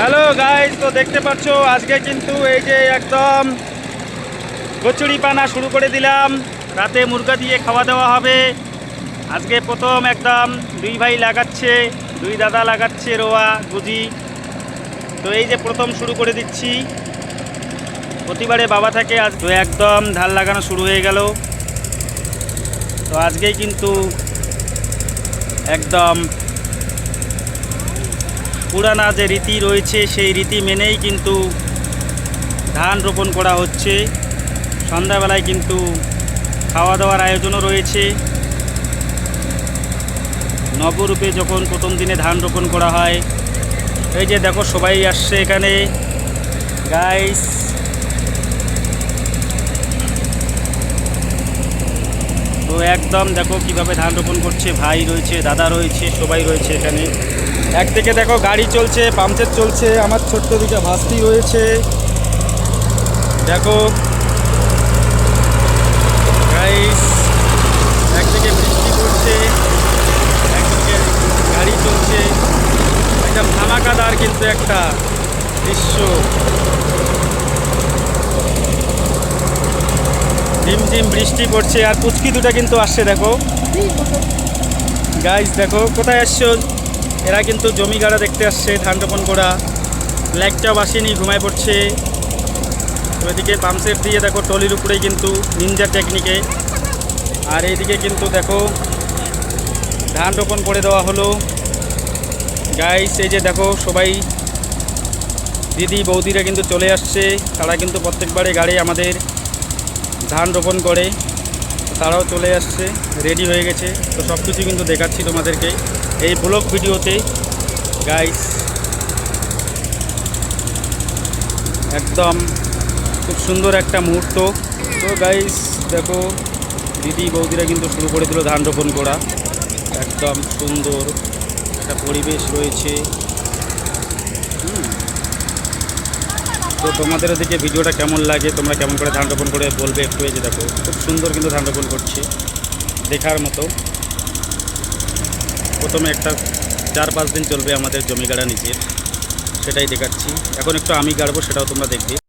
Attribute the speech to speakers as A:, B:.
A: Hello guys তো দেখতে পাচ্ছ, আজকে কিন্তু এই যে একদম কচুরি পানা শুরু করে দিলাম। রাতে মুরগা দিয়ে খাওয়া দাওয়া হবে। আজকে প্রথম একদম দুই ভাই লাগাচ্ছে, দুই দাদা লাগাচ্ছে, রোয়া, গুজি। তো এই যে প্রথম শুরু করে দিচ্ছি। প্রতিবারে বাবা থাকে, আজ তো একদম ধান লাগানো শুরু হয়ে গেল। তো আজকেই কিন্তু একদম পুরানা যে রীতি রয়েছে, সেই রীতি মেনেই কিন্তু ধান রোপণ করা হচ্ছে। সন্ধ্যাবেলায় কিন্তু খাওয়া দাওয়ার আয়োজনও রয়েছে। নবরূপে যখন প্রথম দিনে ধান রোপণ করা হয়, এই যে দেখো সবাই আসছে এখানে। গাইস তো একদম দেখো কীভাবে ধান রোপণ করছে, ভাই রয়েছে, দাদা রয়েছে, সবাই রয়েছে এখানে। একদিকে দেখো গাড়ি চলছে পাম্পসেট চলছে আমার ছোট্ট দিকে ভাস্তি রয়েছে। দেখো। একদিকে বৃষ্টি পড়ছে একদিকে গাড়ি চলছে। একদম ধামাকাদার কিন্তু একটা দৃশ্য। ঝিমঝিম বৃষ্টি পড়ছে আর পুচকি দুটো কিন্তু আসছে দেখো। গাইস দেখো কোথায় আসছো? এরা কিন্তু জমি গাড়া দেখতে আসছে, ধান রোপণ করা। ল্যাগটাও বাসিনি ঘুমায় পড়ছে। ওইদিকে পাম্পসেট দিয়ে দেখো টলির উপরেই কিন্তু নিনজা টেকনিকে আর এইদিকে কিন্তু দেখো, ধান রোপণ করে দেওয়া হলো। গাইস এই যে দেখো, সবাই দিদি, বৌদিরা কিন্তু চলে আসছে। তারা কিন্তু প্রত্যেকবারে গাড়ি আমাদের ধান রোপণ করে। তারাও চলে আসছে রেডি হয়ে গেছে। তো সব কিছু কিন্তু দেখাচ্ছি তোমাদেরকে। এই ব্লগ ভিডিওতে গাইস একদম খুব সুন্দর একটা মুহূর্ত। তো গাইস দেখো, দিদি বৌদিরা কিন্তু শুরু করে দিল ধান রোপণ করা। একদম সুন্দর একটা পরিবেশ রয়েছে। তো তোমাদের ওদিকে ভিডিওটা কেমন লাগে? তোমরা কেমন করে ধান রোপণ করে বলবে একটু এই যে দেখো, খুব সুন্দর কিন্তু ধান রোপণ করছি, দেখার মতো। প্রথমে একটা চার পাঁচ দিন চলবে আমাদের জমি গাড়া নিচের সেটাই দেখাচ্ছি। এখন একটু আমি গাড়বো, সেটাও তোমরা দেখবে।